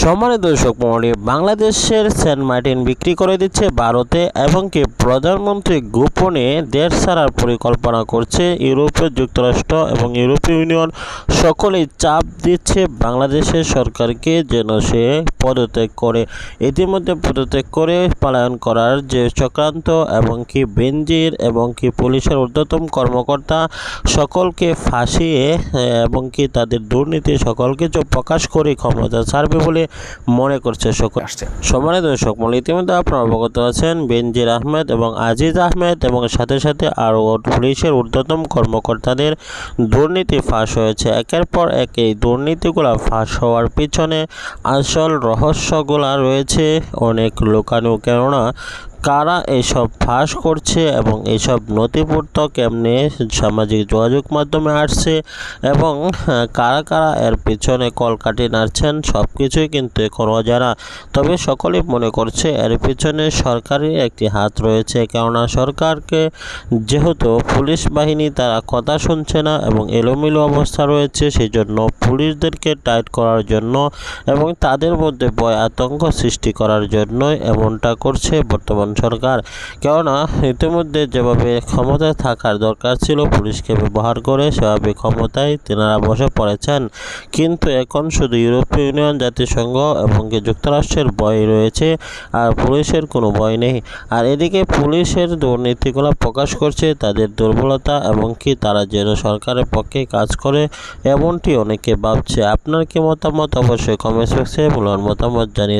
সম্মানিত দর্শক মন্ডলী বাংলাদেশের সেন্ট মার্টিন বিক্রি করে দিচ্ছে ভারতে এবং কি প্রধানমন্ত্রী গোপনে দেশ ছাড়ার পরিকল্পনা করছে ইউরোপীয় যুক্তরাষ্ট্র এবং ইউরোপীয় ইউনিয়ন। সকলেই চাপ দিচ্ছে বাংলাদেশের সরকারকে যেন সে পদত্যাগ করে। ইতিমধ্যে পদত্যাগ করে পলায়ন করার যে চক্রান্ত এবং কি বেঞ্জির এবং কি পুলিশের ঊর্ধ্বতম কর্মকর্তা সকলকে ফাঁসিয়ে এবং কি তাদের দুর্নীতি সকল কিছু প্রকাশ করে ক্ষমতা ছাড়বে বলে মনে করছে সকল আসছে। সম্মানিত দর্শক, মূল ইতিমধ্যে আপনারা অবগত আছেন, বেনজির আহমেদ এবং আজিজ আহমেদ এবং সাথে সাথে আরও পুলিশের ঊর্ধ্বতম কর্মকর্তাদের দুর্নীতি ফাঁস হয়েছে। একের পর এক এই দুর্নীতিগুলো ফাঁস হওয়ার পিছনে আসল রহস্যগুলা রয়েছে। অনেক লোকানু কেননা কারা এইসব ফাঁস করছে এবং এইসব নথিপত্র কেমনে সামাজিক যোগাযোগ মাধ্যমে আসছে এবং হ্যাঁ, কারা কারা এর পিছনে কলকাঠি নাড়ছেন সব কিছুই কিন্তু এখন অজানা তবে সকলেই মনে করছে এর পিছনে সরকারের একটি হাত রয়েছে কেননা সরকারকে যেহেতু পুলিশ বাহিনী তারা কথা শুনছে না এবং এলোমেলো অবস্থা রয়েছে সেই জন্য পুলিশদেরকে টাইট করার জন্য এবং তাদের মধ্যে ভয় আতঙ্ক সৃষ্টি করার জন্যই এমনটা করছে বর্তমান সরকার। কেননা, ইতিমধ্যে যেভাবে ক্ষমতায় থাকার দরকার ছিল, পুলিশকে ব্যবহার করে সেভাবে ক্ষমতায় তেনারা বসে পড়েছেন। কিন্তু এখন শুধু ইউরোপীয় ইউনিয়ন, জাতিসংঘ এবং যুক্তরাষ্ট্রের ভয় রয়েছে, আর পুলিশের কোনো ভয় নেই। আর এদিকে পুলিশের দুর্নীতিগুলো প্রকাশ করছে, তাদের দুর্বলতা এবং কি তারা যেন সরকারের পক্ষে কাজ করে, এমনটি অনেকে ভাবছে। আপনার কি মতামত? অবশ্যই কমেন্ট সেকশনে বলুন মতামত জানিয়ে